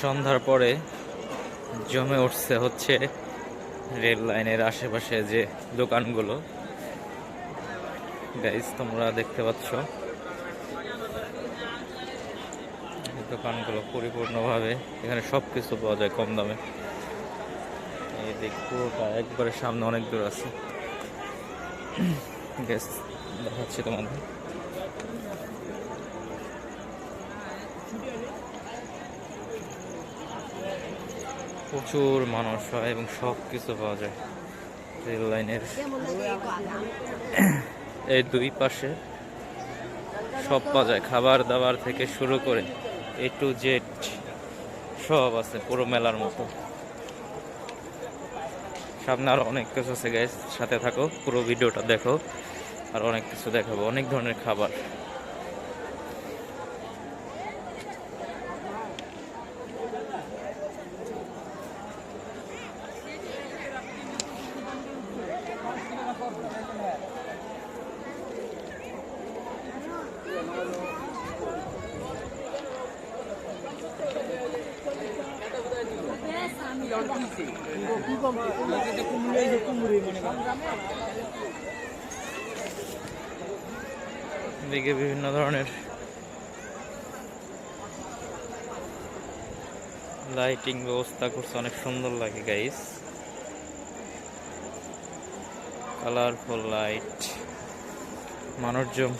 সন্ধ্যার পরে জমে উঠছে হচ্ছে রেল লাইনের আশেপাশে যে দোকানগুলো। গাইজ তোমরা দেখতে পাচ্ছ। দোকানগুলো পরিপূর্ণভাবে এখানে সব কিছু পাওয়া যায় কম দামে। এই দিক একবারে সামনে অনেক দূর আছে। গ্যাস দেখাচ্ছি তোমাদের। প্রচুর মানুষ হয় এবং সব কিছু পাওয়া যায় রেল লাইনের। এই দুই পাশে সব পাওয়া যায়। খাবার দাবার থেকে শুরু করে এ টু জেড সব আছে পুরো মেলার মতো। সামনে আরও অনেক কিছু আছে গ্যাস সাথে থাকো, পুরো ভিডিওটা দেখো আর অনেক কিছু দেখাবো, অনেক ধরনের খাবার। এদিকে বিভিন্ন ধরনের লাইটিং ব্যবস্থা করছে, অনেক সুন্দর লাগে গাইস কালারফুল লাইট মানুষজন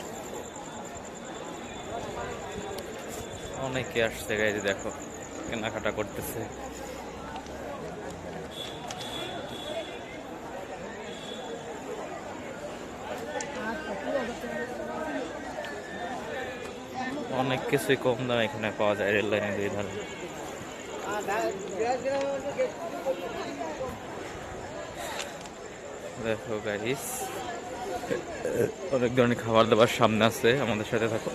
অনেকে আসছে গাইজ দেখো, কেনাকাটা করতেছে। অনেক কিছুই কম দামে এখানে পাওয়া যায়, রেল লাইনের দুই ধারে। দেখো গাইস অনেক ধরনের খাবার দাবার সামনে আছে, আমাদের সাথে থাকো।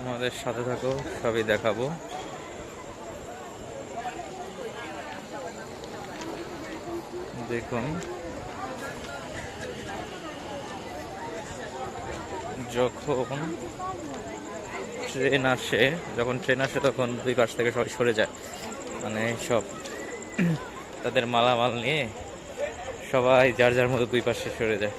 আমাদের সাথে থাকো, সবই দেখাবো। দেখুন যখন ট্রেন আসে, যখন ট্রেন আসে তখন দুই পাশ থেকে সবাই সরে যায়। মানে সব তাদের মালামাল নিয়ে সবাই যার যার মতো দুই পাশে সরে যায়।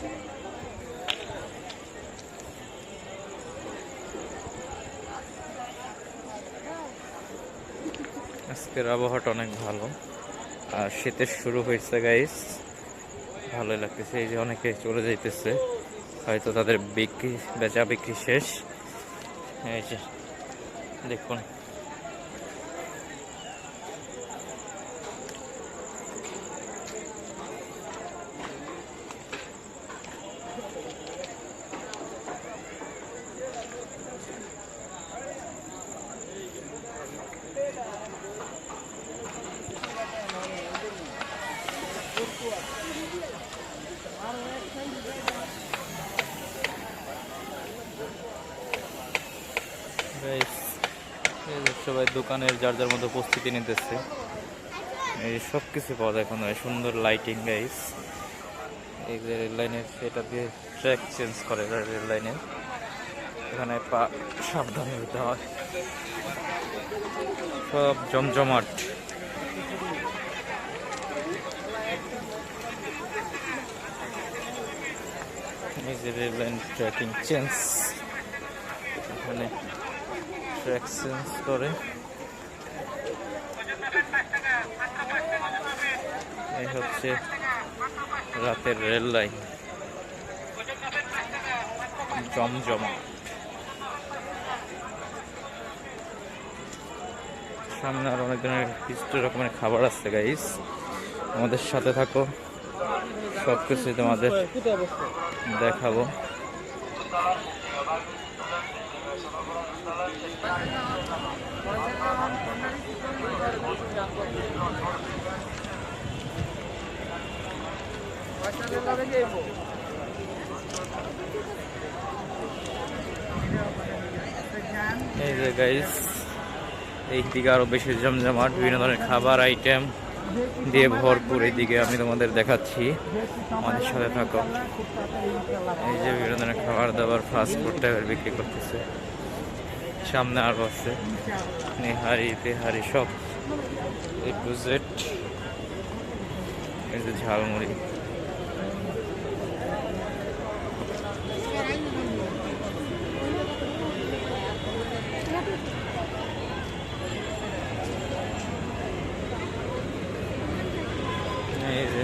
আজকের আবহাওয়াটা অনেক ভালো। আর শীতের শুরু হয়েছে গাইস ভালোই লাগতেছে, এই যে অনেকে চলে যাইতেছে। হয়তো তাদের বিক্রি বেচা বিক্রি শেষ। এই যে দেখুন Guys, এই যে সবাই দোকানের যার যার মতো প্রস্তুতি নিতেছে। এই সব কিছু পাওয়া যায় এখন সুন্দর লাইটিং গাইস এই যে রেল লাইনের সেটা দিয়ে ট্র্যাক চেঞ্জ করে রেল লাইনে এখানে পা সাবধানে হতে হয়। সব জমজমাট। এই যে রেল লাইন ট্র্যাকিং চেঞ্জ এখানে ট্র্যাক করে এই হচ্ছে রাতের রেল লাইন। জমজমা। সামনে আর অনেক ধরনের কিছু রকমের খাবার আছে গাইস আমাদের সাথে থাকো। সব কিছুই তোমাদের দেখাবো। এই যে গাইস এই দিকে আরও বেশি জমজমাট, বিভিন্ন ধরনের খাবার আইটেম দিয়ে ভরপুর এইদিকে আমি তোমাদের দেখাচ্ছি। আমাদের সাথে থাকো। এই যে বিভিন্ন ধরনের খাবার দাবার ফাস্ট ফুড টাইপের বিক্রি করতেছে। সামনে আরও আছে। নেহারি তেহারি সব। To Z. এই যে ঝালমুড়ি। এই যে।